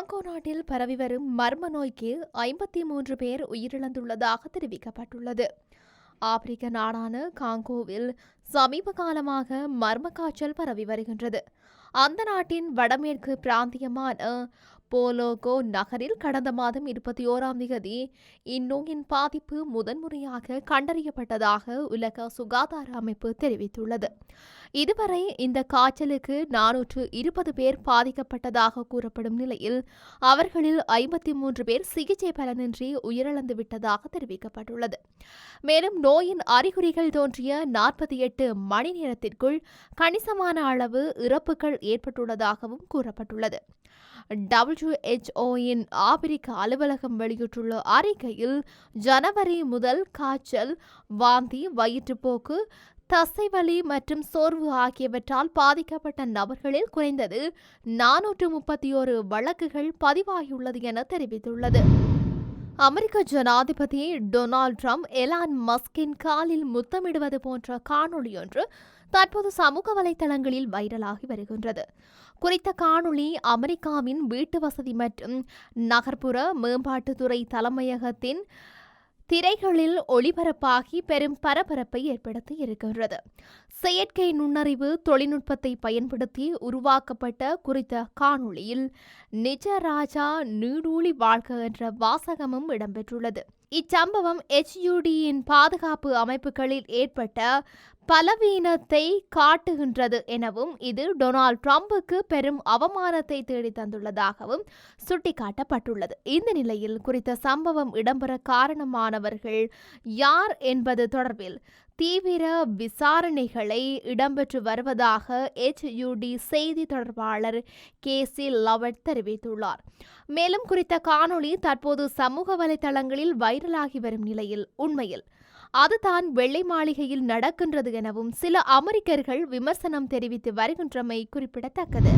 Congo நாட்டில் பரவி வரும் மர்ம நோய்க்கு ஐம்பத்தி மூன்று பேர் உயிரிழந்துள்ளதாக தெரிவிக்கப்பட்டுள்ளது. ஆப்பிரிக்க நாடான காங்கோவில் சமீப காலமாக மர்ம காய்ச்சல் பரவி வருகின்றது. அந்த நாட்டின் வடமேற்கு பிராந்தியமான போலோகோ நகரில் கடந்த மாதம் இருபத்தி ஓராம் தேதி இந்நோயின் பாதிப்பு முதன்முறையாக கண்டறியப்பட்டதாக உலக சுகாதார அமைப்பு தெரிவித்துள்ளது. இதுவரை இந்த காய்ச்சலுக்கு நானூற்று இருபது பேர் பாதிக்கப்பட்டதாக கூறப்படும் நிலையில் அவர்களில் ஐம்பத்தி மூன்று பேர் சிகிச்சை பலனின்றி உயிரிழந்து விட்டதாக தெரிவிக்கப்பட்டுள்ளது. மேலும் நோயின் அறிகுறிகள் தோன்றிய நாற்பத்தி எட்டு மணி நேரத்திற்குள் கணிசமான அளவு இறப்புகள் ஏற்பட்டுள்ளதாகவும் கூறப்பட்டுள்ளது. டபிள்யூஹெச்ஓயின் ஆப்பிரிக்க அலுவலகம் வெளியிட்டுள்ள அறிக்கையில் ஜனவரி முதல் காய்ச்சல் வாந்தி வயிற்றுப்போக்கு தசைவலி மற்றும் சோர்வு ஆகியவற்றால் பாதிக்கப்பட்ட நபர்களில் குறைந்தது நானூற்று முப்பத்தி ஓரு வழக்குகள் பதிவாகியுள்ளது என தெரிவித்துள்ளது. அமெரிக்க ஜனாதிபதி டொனால்ட் ட்ரம்ப் எலான் மஸ்கின் காலில் முத்தமிடுவது போன்ற காணொளியொன்று தற்போது சமூக வலைதளங்களில் வைரலாகி வருகின்றது. குறித்த காணொளி அமெரிக்காவின் வீட்டு வசதி மற்றும் நகர்ப்புற மேம்பாட்டுத்துறை தலைமையகத்தின் திரைகளில் ஒளிபரப்பாகி பெரும் பரபரப்பை ஏற்படுத்தி இருக்கின்றது. செயற்கை நுண்ணறிவு தொழில்நுட்பத்தை பயன்படுத்தி உருவாக்கப்பட்ட குறித்த காணொளியில் நிஜ ராஜா நீடூழி வாழ்க என்ற வாசகமும் இடம்பெற்றுள்ளது. இச்சம்பவம் எச்யூடியின் பாதுகாப்பு அமைப்புகளில் ஏற்பட்ட பலவீனத்தை காட்டுகின்றது எனவும் இது டொனால்ட் ட்ரம்புக்கு பெரும் அவமானத்தை தேடி தந்துள்ளதாகவும் சுட்டிக்காட்டப்பட்டுள்ளது. இந்த நிலையில் குறித்த சம்பவம் இடம்பெற காரணமானவர்கள் யார் என்பது தொடர்பில் தீவிர விசாரணைகளை இடம்பெற்று வருவதாக எச்யூடி செய்தி தொடர்பாளர் கே சி லவட் தெரிவித்துள்ளார். மேலும் குறித்த காணொளி தற்போது சமூக வலைதளங்களில் வைரலாகி வரும் நிலையில் உண்மையில் அதுதான் வெள்ளை மாளிகையில் நடக்கின்றது எனவும் சில அமெரிக்கர்கள் விமர்சனம் தெரிவித்து வருகின்றமை குறிப்பிடத்தக்கது.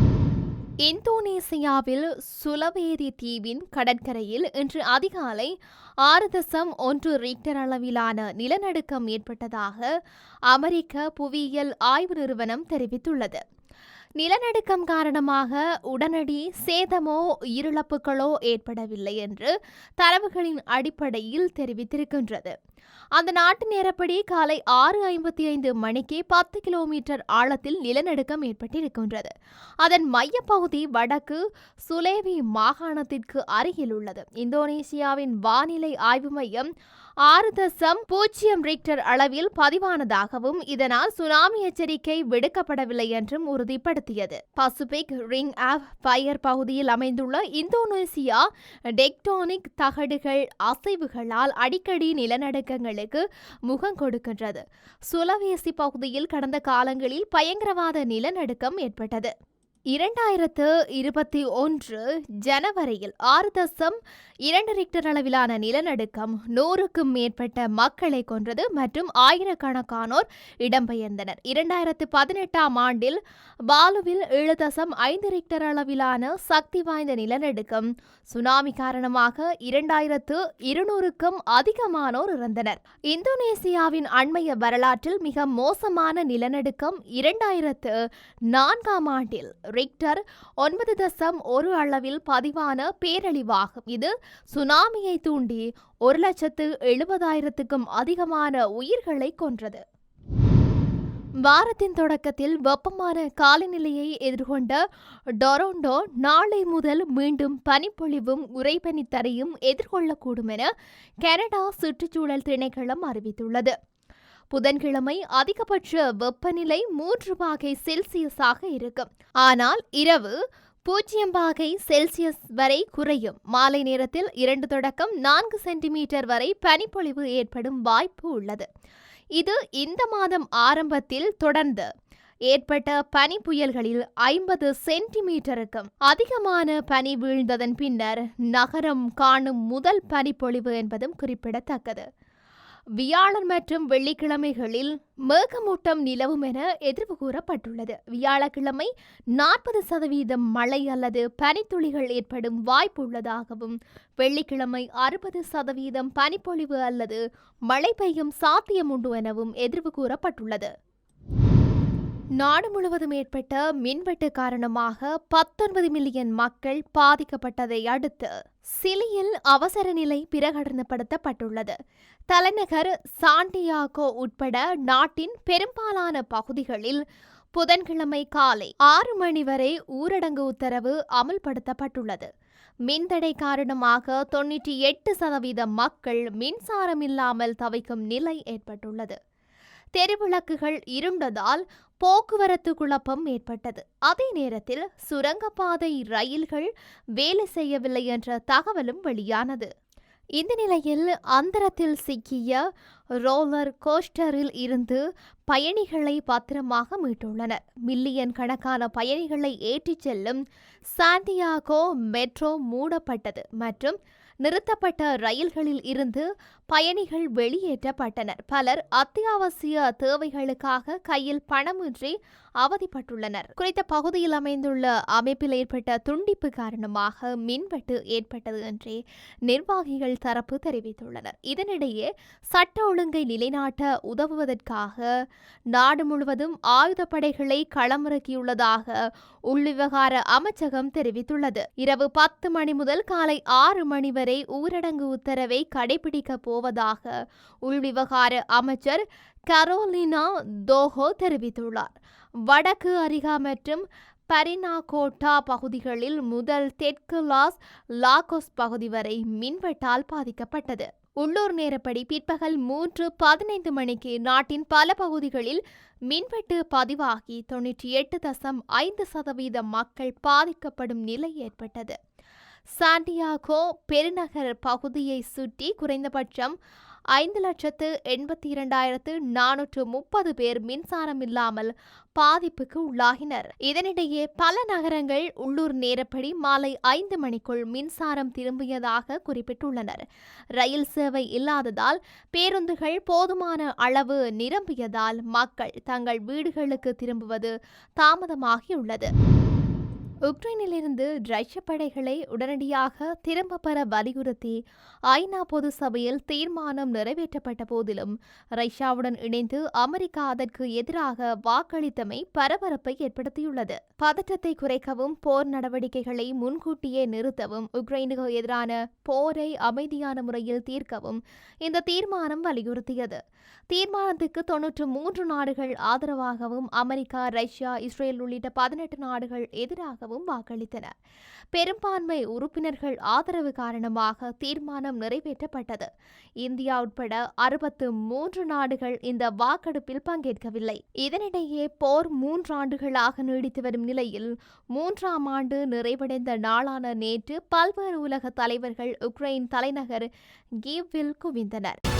இந்தோனேசியாவில் சுலவேரி தீவின் கடற்கரையில் இன்று அதிகாலை ஆறு தசம் ஒன்று ரிக்டர் அளவிலான நிலநடுக்கம் ஏற்பட்டதாக அமெரிக்க புவியியல் ஆய்வு நிறுவனம் தெரிவித்துள்ளது. நிலநடுக்கம் காரணமாக உடனடி சேதமோ உயிரிழப்புகளோ ஏற்படவில்லை என்று தரவுகளின் அடிப்படையில் தெரிவித்திருக்கின்றது. அந்த நாட்டு நேரப்படி காலை ஆறு ஐம்பத்தி ஐந்து மணிக்கு பத்து கிலோமீட்டர் ஆழத்தில் நிலநடுக்கம் ஏற்பட்டிருக்கின்றது. அதன் மையப்பகுதி வடக்கு சுலேவி மாகாணத்திற்கு அருகில் உள்ளது. இந்தோனேசியாவின் வானிலை ஆய்வு மையம் ஆறு தசம் பூஜ்ஜியம் ரிக்டர் அளவில் பதிவானதாகவும் இதனால் சுனாமி எச்சரிக்கை விடுக்கப்படவில்லை என்றும் உறுதிப்படுத்தியது. பசிபிக் ரிங் ஆஃப் ஃபயர் பகுதியில் அமைந்துள்ள இந்தோனேசியா டெக்டோனிக் தகடுகள் அசைவுகளால் அடிக்கடி நிலநடுக்கங்களுக்கு முகம் கொடுக்கின்றது. சுலவேசி பகுதியில் கடந்த காலங்களில் பயங்கரவாத நிலநடுக்கம் ஏற்பட்டது. இரண்டாயிரத்து இருபத்தி ஒன்று ஜனவரியில் ஆறு தசம் இரண்டு ரிக்டர் அளவிலான நிலநடுக்கம் நூறுக்கும் மேற்பட்ட மக்களை கொன்றது மற்றும் ஆயிரக்கணக்கானோர் இடம்பெயர்ந்தனர். இரண்டாயிரத்து பதினெட்டாம் ஆண்டில் பாலுவில் ஏழு தசம் ஐந்து ரிக்டர் அளவிலான சக்தி வாய்ந்த நிலநடுக்கம் சுனாமி காரணமாக இரண்டாயிரத்து இருநூறுக்கும் அதிகமானோர் இறந்தனர். இந்தோனேசியாவின் அண்மைய வரலாற்றில் மிக மோசமான நிலநடுக்கம் இரண்டாயிரத்து நான்காம் ஆண்டில் ரிக்டர் ஒன்பது தசம் ஒரு அளவில் பதிவான பேரழிவாகும். இது சுனாமியை தூண்டி ஒரு லட்சத்து எழுபதாயிரத்துக்கும் அதிகமான உயிர்களை கொன்றது. வாரத்தின் தொடக்கத்தில் வெப்பமான காலநிலையை எதிர்கொண்ட டொரோண்டோ நாளை முதல் மீண்டும் பனிப்பொழிவும் உறைபனி தரையும் எதிர்கொள்ளக்கூடும் என கனடா சுற்றுச்சூழல் திணைக்களம் அறிவித்துள்ளது. புதன்கிழமை அதிகபட்ச வெப்பநிலை மூன்று பாகை செல்சியஸாக இருக்கும். ஆனால் இரவு பூஜ்ஜியம் பாகை செல்சியஸ் வரை குறையும். மாலை நேரத்தில் இரண்டு தொடக்கம் நான்கு சென்டிமீட்டர் வரை பனிப்பொழிவு ஏற்படும் வாய்ப்பு உள்ளது. இது இந்த மாதம் ஆரம்பத்தில் தொடர்ந்து ஏற்பட்ட பனி புயல்களில் ஐம்பது சென்டிமீட்டருக்கும் அதிகமான பனி வீழ்ந்ததன் பின்னர் நகரம் காணும் முதல் பனிப்பொழிவு என்பதும் குறிப்பிடத்தக்கது. வியாழன் மற்றும் வெள்ளிக்கிழமைகளில் மேகமூட்டம் நிலவும் என எதிர்வு கூறப்பட்டுள்ளது. வியாழக்கிழமை நாற்பது சதவீதம் மழை அல்லது பனித்துளிகள் ஏற்படும் வாய்ப்பு உள்ளதாகவும் வெள்ளிக்கிழமை அறுபது சதவீதம் பனிப்பொழிவு அல்லது மழை பெய்யும் சாத்தியம் உண்டு எனவும் எதிர்வு கூறப்பட்டுள்ளது. நாடு முழுவதும் ஏற்பட்ட மின்வெட்டு காரணமாக பத்தொன்பது மில்லியன் மக்கள் பாதிக்கப்பட்டதை அடுத்து சிலியில் அவசர நிலை பிரகடனப்படுத்தப்பட்டுள்ளது. தலைநகர் சாண்டியாகோ உட்பட நாட்டின் பெரும்பாலான பகுதிகளில் புதன்கிழமை காலை ஆறு மணி வரை ஊரடங்கு உத்தரவு அமல்படுத்தப்பட்டுள்ளது. மின்தடை காரணமாக தொன்னூற்றி எட்டு சதவீத மக்கள் மின்சாரம் இல்லாமல் தவிக்கும் நிலை ஏற்பட்டுள்ளது. தெருவிளக்குகள் இருண்டதால் போக்குவரத்து குழப்பம் ஏற்பட்டது. அதே நேரத்தில் சுரங்கப்பாதை ரயில்கள் வேலை செய்யவில்லை என்ற தகவலும் வெளியானது. இந்த நிலையில் அந்தரத்தில் சிக்கிய ரோலர் கோஸ்டரில் இருந்து பயணிகளை பத்திரமாக மீட்டுள்ளனர். மில்லியன் கணக்கான பயணிகளை ஏற்றிச் செல்லும் சாண்டியாகோ மெட்ரோ மூடப்பட்டது மற்றும் நிறுத்தப்பட்ட ரயில்களில் இருந்து பயணிகள் வெளியேற்றப்பட்டனர். பலர் அத்தியாவசிய தேவைகளுக்காக கையில் பணமின்றி அவதிப்பட்டுள்ளனர். குறித்த பகுதியில் அமைந்துள்ள அமைப்பில் ஏற்பட்ட துண்டிப்பு காரணமாக மின்வெட்டு ஏற்பட்டது என்றே நிர்வாகிகள் தரப்பு தெரிவித்துள்ளனர். இதனிடையே சட்ட ஒழுங்கை நிலைநாட்ட உதவுவதற்காக நாடு முழுவதும் ஆயுதப்படைகளை களமிறக்கியுள்ளதாக உள்விவகார அமைச்சகம் தெரிவித்துள்ளது. இரவு பத்து மணி முதல் காலை ஆறு மணி வரை ஊரடங்கு உத்தரவை கடைபிடிக்க போவதாக உள்விவகார அமைச்சர் கரோலினா தோஹோ தெரிவித்துள்ளார். வடக்கு அரிகா மற்றும் பரினாகோட்டா பகுதிகளில் முதல் தெற்கு லாஸ் லாகோஸ் பகுதி வரை மின்வெட்டால் பாதிக்கப்பட்டது. உள்ளூர் நேரப்படி பிற்பகல் மூன்று பதினைந்து மணிக்கு நாட்டின் பல பகுதிகளில் மின்வெட்டு பதிவாகி தொன்னூற்றி எட்டு தசம் ஐந்து சதவீத மக்கள் பாதிக்கப்படும் நிலை ஏற்பட்டது. சாண்டியாகோ பெருநகர் பகுதியை சுற்றி குறைந்தபட்சம் ஐந்து லட்சத்து எண்பத்தி இரண்டாயிரத்து நானூற்று முப்பது பேர் மின்சாரம் இல்லாமல் பாதிப்புக்கு உள்ளாகினர். இதனிடையே பல நகரங்கள் உள்ளூர் நேரப்படி மாலை ஐந்து மணிக்குள் மின்சாரம் திரும்பியதாக குறிப்பிட்டுள்ளனர். ரயில் சேவை இல்லாததால் பேருந்துகள் போதுமான அளவு நிரம்பியதால் மக்கள் தங்கள் வீடுகளுக்கு திரும்புவது தாமதமாகியுள்ளது. உக்ரைனிலிருந்து ரஷ்ய படைகளை உடனடியாக திரும்ப பெற வலியுறுத்தி ஐநா பொது சபையில் தீர்மானம் நிறைவேற்றப்பட்ட போதிலும் ரஷ்யாவுடன் இணைந்து அமெரிக்கா அதற்கு எதிராக வாக்களித்தமை பரபரப்பை ஏற்படுத்தியுள்ளது. பதற்றத்தை குறைக்கவும் போர் நடவடிக்கைகளை முன்கூட்டியே நிறுத்தவும் உக்ரைனுக்கு எதிரான போரை அமைதியான முறையில் தீர்க்கவும் இந்த தீர்மானம் வலியுறுத்தியது. தீர்மானத்துக்கு தொன்னூற்று மூன்று நாடுகள் ஆதரவாகவும் அமெரிக்கா ரஷ்யா இஸ்ரேல் உள்ளிட்ட பதினெட்டு நாடுகள் எதிராகவும் வாக்களித்தன. பெரும்பான்மை உறுப்பினர்கள் ஆதரவு காரணமாக தீர்மானம் நிறைவேற்றப்பட்டது. இந்தியா உட்பட அறுபத்து மூன்று நாடுகள் இந்த வாக்கெடுப்பில் பங்கேற்கவில்லை. இதனிடையே போர் மூன்றாண்டுகளாக நீடித்து வரும் நிலையில் மூன்றாம் ஆண்டு நிறைவடைந்த நாளான நேற்று பல்வேறு உலக தலைவர்கள் உக்ரைன் தலைநகர் கீவில் குவிந்தனர்.